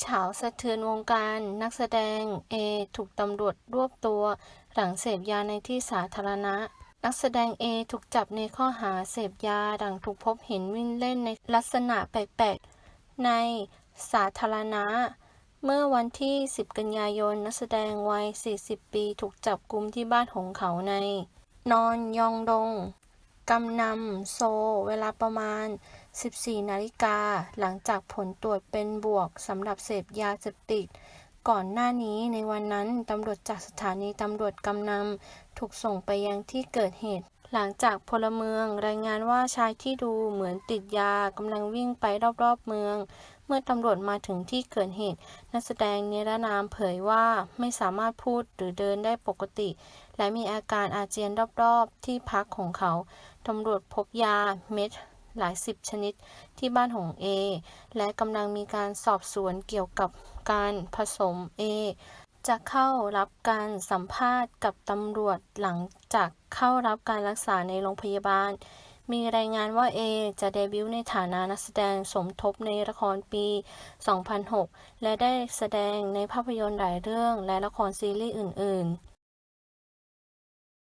เฉาสะเทือนวงการนักแสดงเอถูกตำรวจรวบตัว หลังเสพยาในที่สาธารณะ นักแสดงเอถูกจับในข้อหาเสพยาหลังถูกพบเห็นวิ่งเล่นในลักษณะแปลกๆ ในสาธารณะ เมื่อวันที่ 10 กันยายน นักแสดงวัย 40 ปี ถูกจับกุมที่บ้านของเขาใน นอนยองดง กำนำโซ เวลาประมาณ 14 นาฬิกา หลังจากผลตรวจเป็นบวกสำหรับเสพยาเสพติด ก่อนหน้านี้ในวันนั้นตำรวจจากสถานีตำรวจกำนำถูกส่งไปยังที่เกิดเหตุ หลังจากพลเมืองรายงานว่าชายที่ดูเหมือนติดยากำลังวิ่งไปรอบๆเมือง เมื่อตำรวจมาถึงที่เกิดเหตุ นักแสดงนิรนามเผยว่าไม่สามารถพูดหรือเดินได้ปกติ และมีอาการอาเจียนรอบๆ ที่พักของเขา ตำรวจพบยาเม็ดหลายสิบชนิดที่บ้านของเอและกำลังมีการสอบสวนเกี่ยวกับการผสมเอ จะเข้ารับการสัมภาษณ์กับตำรวจหลังจากเข้ารับการรักษาในโรงพยาบาล มีรายงานว่าเอจะเดบิวต์ในฐานะนักแสดงสมทบในละครปี 2006 และได้แสดงในภาพยนตร์หลายเรื่องและละครซีรีส์อื่น ๆ